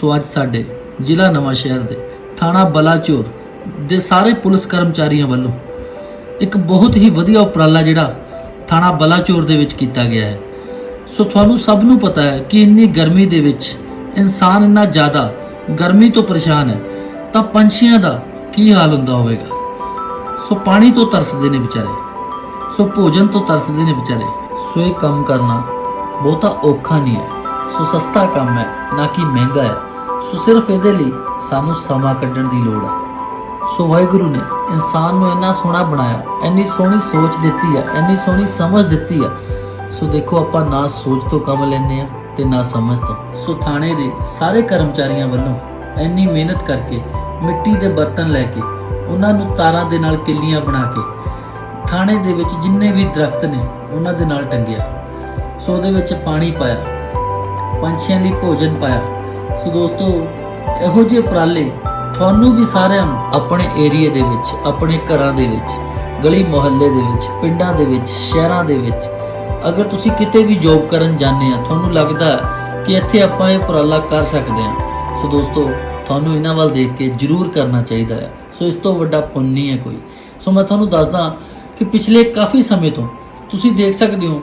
ਸੋ ਅੱਜ ਸਾਡੇ ਜ਼ਿਲ੍ਹਾ ਨਵਾਂ ਸ਼ਹਿਰ ਦੇ ਥਾਣਾ ਬਲਾਚੌਰ ਦੇ ਸਾਰੇ ਪੁਲਿਸ ਕਰਮਚਾਰੀਆਂ ਵੱਲੋਂ ਇੱਕ ਬਹੁਤ ਹੀ ਵਧੀਆ ਉਪਰਾਲਾ ਜਿਹੜਾ ਥਾਣਾ ਬਲਾਚੌਰ ਦੇ ਵਿੱਚ ਕੀਤਾ ਗਿਆ ਹੈ। ਸੋ ਤੁਹਾਨੂੰ ਸਭ ਨੂੰ ਪਤਾ ਹੈ ਕਿ ਇੰਨੀ ਗਰਮੀ ਦੇ ਵਿੱਚ ਇਨਸਾਨ ਇੰਨਾ ਜ਼ਿਆਦਾ ਗਰਮੀ ਤੋਂ ਪਰੇਸ਼ਾਨ ਹੈ, ਤਾਂ ਪੰਛੀਆਂ ਦਾ ਕੀ ਹਾਲ ਹੁੰਦਾ ਹੋਵੇਗਾ? ਸੋ ਪਾਣੀ ਤੋਂ ਤਰਸਦੇ ਨੇ ਵਿਚਾਰੇ। ਸੋ ਭੋਜਨ ਤੋਂ ਤਰਸਦੇ ਨੇ ਵਿਚਾਰੇ। ਸੋ ਇਹ ਕੰਮ ਕਰਨਾ ਬਹੁਤਾ ਔਖਾ ਨਹੀਂ ਹੈ। ਸੋ ਸਸਤਾ ਕੰਮ ਹੈ, ਨਾ ਕਿ ਮਹਿੰਗਾ ਹੈ। ਸੋ ਸਿਰਫ ਇਹਦੇ ਲਈ ਸਾਨੂੰ ਸਮਾਂ ਕੱਢਣ ਦੀ ਲੋੜ ਹੈ ਸੋ ਵਾਹਿਗੁਰੂ ਨੇ ਇਨਸਾਨ ਨੂੰ ਇੰਨਾ ਸੋਹਣਾ ਬਣਾਇਆ, ਇੰਨੀ ਸੋਹਣੀ ਸੋਚ ਦਿੱਤੀ ਹੈ ਇੰਨੀ ਸੋਹਣੀ ਸਮਝ ਦਿੱਤੀ ਹੈ ਸੋ ਦੇਖੋ ਆਪਾਂ ਨਾ ਸੋਚ ਤੋਂ ਕੰਮ ਲੈਨੇ ਆ ਤੇ ਨਾ ਸਮਝ ਤੋਂ। ਸੋ ਥਾਣੇ ਦੇ ਸਾਰੇ ਕਰਮਚਾਰੀਆਂ ਵੱਲੋਂ ਇੰਨੀ ਮਿਹਨਤ ਕਰਕੇ ਮਿੱਟੀ ਦੇ ਬਰਤਨ ਲੈ ਕੇ, ਉਹਨਾਂ ਨੂੰ ਤਾਰਾਂ ਦੇ ਨਾਲ ਕਿੱਲੀਆਂ ਬਣਾ ਕੇ, ਥਾਣੇ ਦੇ ਵਿੱਚ ਜਿੰਨੇ ਵੀ ਦਰਖਤ ਨੇ, ਉਹਨਾਂ ਦੇ ਨਾਲ ਟੰਗਿਆ। ਸੋ ਉਹਦੇ ਵਿੱਚ ਪਾਣੀ ਪਾਇਆ, ਪੰਛੀਆਂ ਲਈ ਭੋਜਨ ਪਾਇਆ ਸੋ ਦੋਸਤੋ, ਇਹੋ ਜਿਹੇ ਉਪਰਾਲੇ ਤੁਹਾਨੂੰ ਵੀ ਸਾਰਿਆਂ ਨੂੰ ਆਪਣੇ ਏਰੀਆ ਦੇ ਵਿੱਚ, ਆਪਣੇ ਘਰਾਂ ਦੇ ਵਿੱਚ, ਗਲੀ ਮੁਹੱਲੇ ਦੇ ਵਿੱਚ, ਪਿੰਡਾਂ ਦੇ ਵਿੱਚ, ਸ਼ਹਿਰਾਂ ਦੇ ਵਿੱਚ, ਅਗਰ ਤੁਸੀਂ ਕਿਤੇ ਵੀ ਜੌਬ ਕਰਨ ਜਾਂਦੇ ਆ, ਤੁਹਾਨੂੰ ਲੱਗਦਾ ਕਿ ਇੱਥੇ ਆਪਾਂ ਇਹ ਉਪਰਾਲਾ ਕਰ ਸਕਦੇ ਹਾਂ ਸੋ ਦੋਸਤੋ, ਤੁਹਾਨੂੰ ਇਹਨਾਂ ਵੱਲ ਦੇਖ ਕੇ ਜ਼ਰੂਰ ਕਰਨਾ ਚਾਹੀਦਾ ਹੈ ਸੋ ਇਸ ਤੋਂ ਵੱਡਾ ਪੁੰਨ ਨਹੀਂ ਹੈ ਕੋਈ। ਸੋ ਮੈਂ ਤੁਹਾਨੂੰ ਦੱਸਦਾ ਕਿ ਪਿਛਲੇ ਕਾਫੀ ਸਮੇਂ ਤੋਂ ਤੁਸੀਂ ਦੇਖ ਸਕਦੇ ਹੋ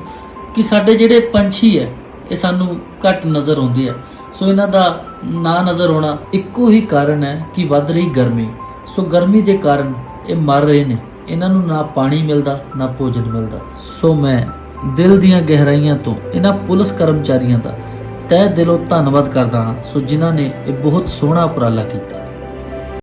ਕਿ ਸਾਡੇ ਜਿਹੜੇ ਪੰਛੀ ਹੈ, ਇਹ ਸਾਨੂੰ ਘੱਟ ਨਜ਼ਰ ਆਉਂਦੇ ਆ। ਸੋ ਇਹਨਾਂ ਦਾ ਨਾ ਨਜ਼ਰ ਆਉਣਾ ਇੱਕੋ ਹੀ ਕਾਰਨ ਹੈ ਕਿ ਵੱਧ ਰਹੀ ਗਰਮੀ। ਸੋ ਗਰਮੀ ਦੇ ਕਾਰਨ ਇਹ ਮਰ ਰਹੇ ਨੇ। ਇਹਨਾਂ ਨੂੰ ਨਾ ਪਾਣੀ ਮਿਲਦਾ, ਨਾ ਭੋਜਨ ਮਿਲਦਾ। ਸੋ ਮੈਂ ਦਿਲ ਦੀਆਂ ਗਹਿਰਾਈਆਂ ਤੋਂ, ਇਹਨਾਂ ਪੁਲਿਸ ਕਰਮਚਾਰੀਆਂ ਦਾ ਤਹਿ ਦਿਲੋਂ ਧੰਨਵਾਦ ਕਰਦਾ ਹਾਂ। ਸੋ ਜਿਨ੍ਹਾਂ ਨੇ ਇਹ ਬਹੁਤ ਸੋਹਣਾ ਉਪਰਾਲਾ ਕੀਤਾ।